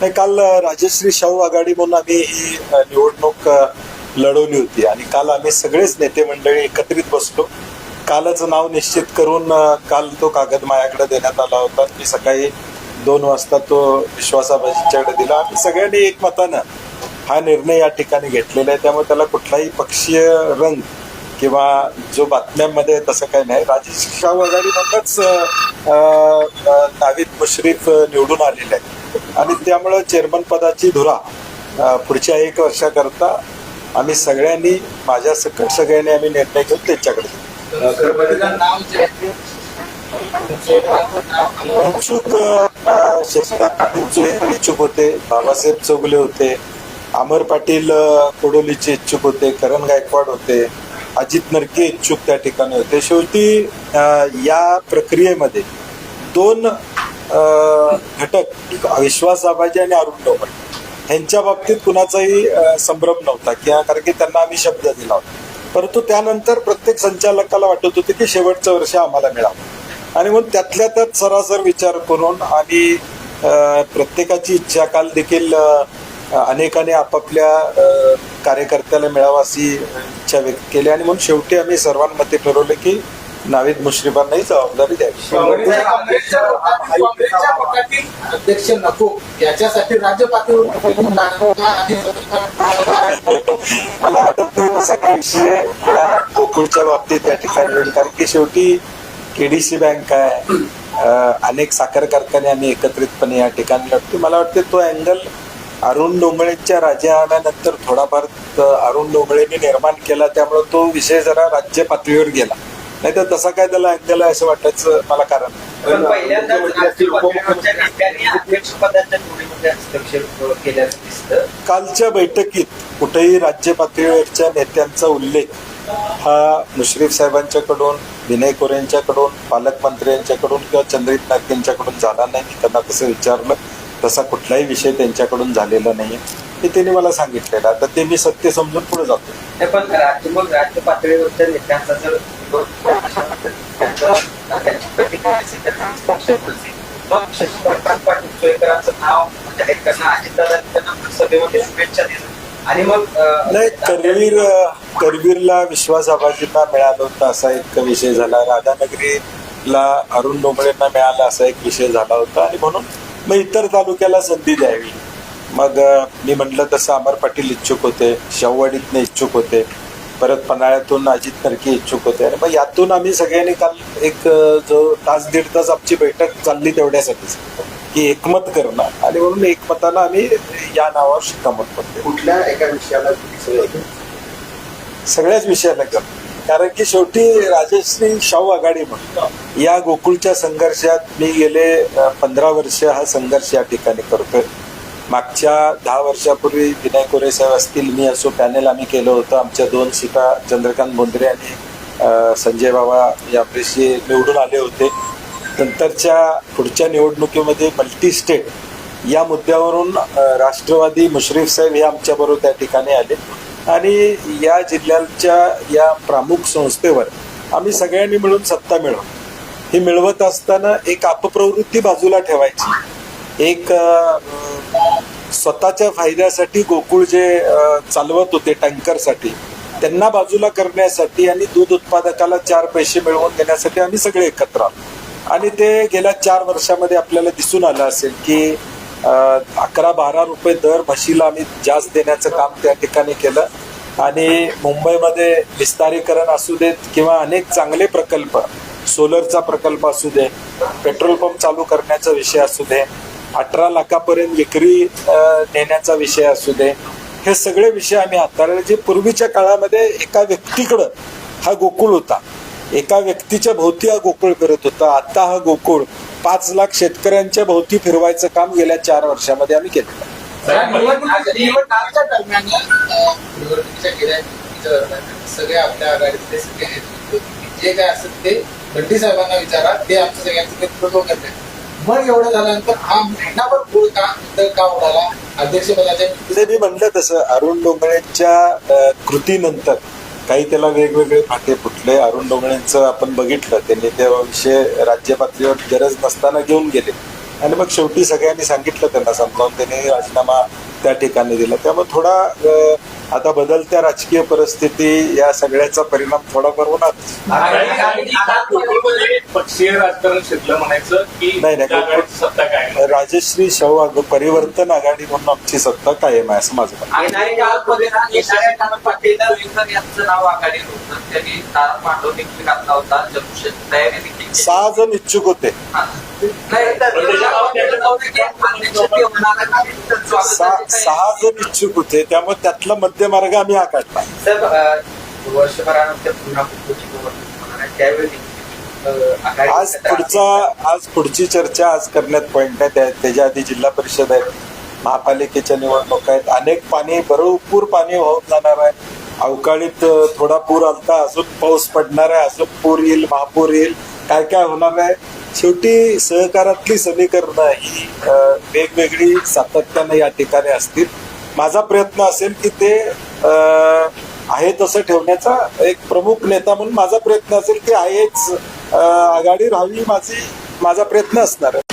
नाही काल राजश्री शाहू आघाडी म्हणून आम्ही ही निवडणूक लढवली होती. आणि काल आम्ही सगळेच नेते मंडळी एकत्रित बसलो. कालच नाव निश्चित करून काल तो कागद माझ्याकडे देण्यात आला होता. मी सकाळी दोन वाजता तो विश्वासाबाजींच्याकडे दिला. आम्ही सगळ्यांनी एकमतानं हा निर्णय या ठिकाणी घेतलेला आहे. त्यामुळे त्याला कुठलाही पक्षीय रंग किंवा जो बातम्यांमध्ये तसं काही नाही. राजेश शाहू आघाडीमधूनच अ, नावीद मुश्रीफ निवडून आलेले आहेत. आणि त्यामुळं चेअरमन पदाची धुरा पुढच्या एक वर्षाकरता आम्ही सगळ्यांनी माझ्या सकट सगळ्यांनी आम्ही निर्णय घेऊन त्यांच्याकडे इच्छुक होते बाबासाहेब चौगले होते अमर पाटील कोडोलीचे इच्छुक होते करण गायकवाड होते अजित नरके इच्छुक त्या ठिकाणी होते. शेवटी या प्रक्रियेमध्ये दोन घटक विश्वास दाबाजी आणि अरुण डोंगर ह्यांच्या बाबतीत कुणाचाही संभ्रम नव्हता किंवा कारण की त्यांना आम्ही शब्द दिला होता. परंतु त्यानंतर प्रत्येक संचालकाला वाटत होते की शेवटचं वर्ष आम्हाला मिळावं. आणि म्हणून त्यातल्या त्यात सरासर विचार करून आणि प्रत्येकाची इच्छा काल देखील अनेकाने आपापल्या कार्यकर्त्याला मिळावा अशी इच्छा व्यक्त केली आणि म्हणून शेवटी आम्ही सर्वांमध्ये ठरवलं की नावीद मुश्रीफांनाही जबाबदारी द्यावी. अध्यक्ष नको. याच्यासाठी राज्य पातळीवर गोकुळच्या बाबतीत या ठिकाणी कारण की शेवटी केडीसी बँक आहे. अनेक साखर कारखाने आम्ही एकत्रितपणे या ठिकाणी लढतो मला वाटते तो अँगल अरुण डोंगळेंच्या राजीनाम्यानंतर थोडाफार अं, अरुण डोंगळेंनी निर्माण केला त्यामुळे तो विषय जरा राज्य पातळीवर गेला. नाही तर तसा काय त्याला अँगल असं वाटायचं मला कारण कालच्या बैठकीत कुठेही राज्य पातळीवरच्या नेत्यांचा उल्लेख हा मुश्रीफ साहेबांच्याकडून विनय कोरे यांच्याकडून पालकमंत्री यांच्याकडून किंवा चंद्रित नाईक यांच्याकडून झाला नाही मी त्यांना तसं विचारलं. तसा कुठलाही विषय त्यांच्याकडून झालेला नाहीये. हे त्यांनी मला सांगितलेलं. आता ते मी सत्य समजून पुढे जातो. नाही, पण राज्य मग राज्य पातळीवरच्या नेत्यांचा जर शुभेच्छा आणि मग नाही करवीर करवीरला विश्वास आबाजींना मिळालं होतं असा एक विषय झाला. राधानगरीला अरुण डोंगळेंना मिळाला असा एक विषय झाला होता. आणि म्हणून मग इतर तालुक्याला संधी द्यावी. मग मी म्हटलं तसं अमर पाटील इच्छुक होते शाहूवाडीतने इच्छुक होते परत पन्हाळ्यातून अजित नरके इच्छुक होते. आणि मग यातून आम्ही सगळ्यांनी काल एक जो तास दीड तास आमची बैठक चालली तेवढ्यासाठीच की एकमत करणं. आणि म्हणून एकमतानं आम्ही या नावावर शिक्कामोर्तब केलं. कुठल्या एका विषयाला सगळ्याच विषयाला घेऊन कारण की शेवटी राजश्री शाहू आघाडी म्हणून. या गोकुळच्या संघर्षात मी गेले पंधरा वर्ष हा संघर्ष या ठिकाणी करतोय. मागच्या दहा वर्षापूर्वी विनय कोरे साहेब असतील मी असो पॅनेल आम्ही केलं होतं. आमच्या दोन सीटा चंद्रकांत बोंद्रे आणि संजय बाबा यापेशी निवडून आले होते. नंतरच्या पुढच्या निवडणुकीमध्ये मल्टी स्टेट या मुद्द्यावरून राष्ट्रवादी मुश्रीफ साहेब हे आमच्याबरोबर त्या ठिकाणी आले. आणि या जिल्ह्याच्या या प्रामुख संस्थेवर आम्ही सगळ्यांनी मिळून सत्ता मिळवू ही मिळवत असताना एक अपप्रवृत्ती बाजूला ठेवायची. एक स्वतःच्या फायद्यासाठी गोकुळ जे चालवत होते टँकरसाठी त्यांना बाजूला करण्यासाठी आणि दूध उत्पादकाला चार पैसे मिळवून देण्यासाठी आम्ही सगळे एकत्र आलो. आणि ते गेल्या चार वर्षामध्ये आपल्याला दिसून आलं असेल की अकरा बारा रुपये दर म्हशीला आम्ही जास्त देण्याचं काम त्या ठिकाणी केलं. आणि मुंबईमध्ये विस्तारीकरण असू देत किंवा अनेक चांगले प्रकल्प सोलरचा प्रकल्प असू दे पेट्रोल पंप चालू करण्याचा विषय असू दे अठरा लाखापर्यंत विक्री नेण्याचा विषय असू दे हे सगळे विषय आम्ही हाताळले जे पूर्वीच्या काळामध्ये एका व्यक्तीकडं हा गोकुळ होता. एका व्यक्तीच्या भोवती हा गोकुळ करत होता. आता हा गोकुळ पाच लाख शेतकऱ्यांच्या भोवती फिरवायचं काम गेल्या चार वर्षामध्ये आम्ही केलं. सगळे आपल्या आघाडीतले सगळे नेते, जे काय ते साहेबांना विचारा ते आमच्या सगळ्यांचं नेतृत्व करते मग एवढं झाल्यानंतर हा महिनाभर पुढ का तर का उडाला? अध्यक्षपदाच्या मी म्हणलं तसं अरुण डोंगळेंच्या कृतीनंतर काही त्याला वेगवेगळे फाटे फुटले. अरुण डोंगळेंचं आपण बघितलं. त्यांनी त्या विषय राज्य पातळीवर गरज नसताना घेऊन गेले. आणि मग शेवटी सगळ्यांनी सांगितलं त्यांना समजावून त्यांनी राजीनामा त्या ठिकाणी दिला. त्यामुळे थोडा आता बदलत्या राजकीय परिस्थिती या सगळ्याचा परिणाम थोडाफार होणार. शिरलं म्हणायचं की नाही, नाही, त्या आघाडीची सत्ता काय राजश्री शाहू परिवर्तन आघाडी म्हणून आमची सत्ता कायम आहे असं माझं. सहा जण इच्छुक होते. आहे. सहा. सहा जण इच्छुक होते त्यामुळे त्यातला मध्यमार्ग आम्ही हा काढला. वर्षभरानंतर पुन्हा आहे. त्यावेळी आज पुढचा आज पुढची चर्चा आज करण्यात पॉईंट नाही त्या- त्याच्या आधी जिल्हा परिषद आहेत महापालिकेच्या निवडणुका आहेत. अनेक पाणी भरपूर पाणी होत जाणार आहे. अवकाळीत थोडा पूर आलता अजून पाऊस पडणार आहे. अजून पूर येईल महापूर येईल. काय काय होणार आहे? शेवटी सहकारातली समीकरणं ही वेगवेगळी सातत्यानं या ठिकाणी असतील. माझा प्रयत्न असेल की ते आहे तसं ठेवण्याचा एक प्रमुख नेता म्हणून माझा प्रयत्न असेल की आहेच. आघाडी राहावी माझी माझा प्रयत्न असणार आहे.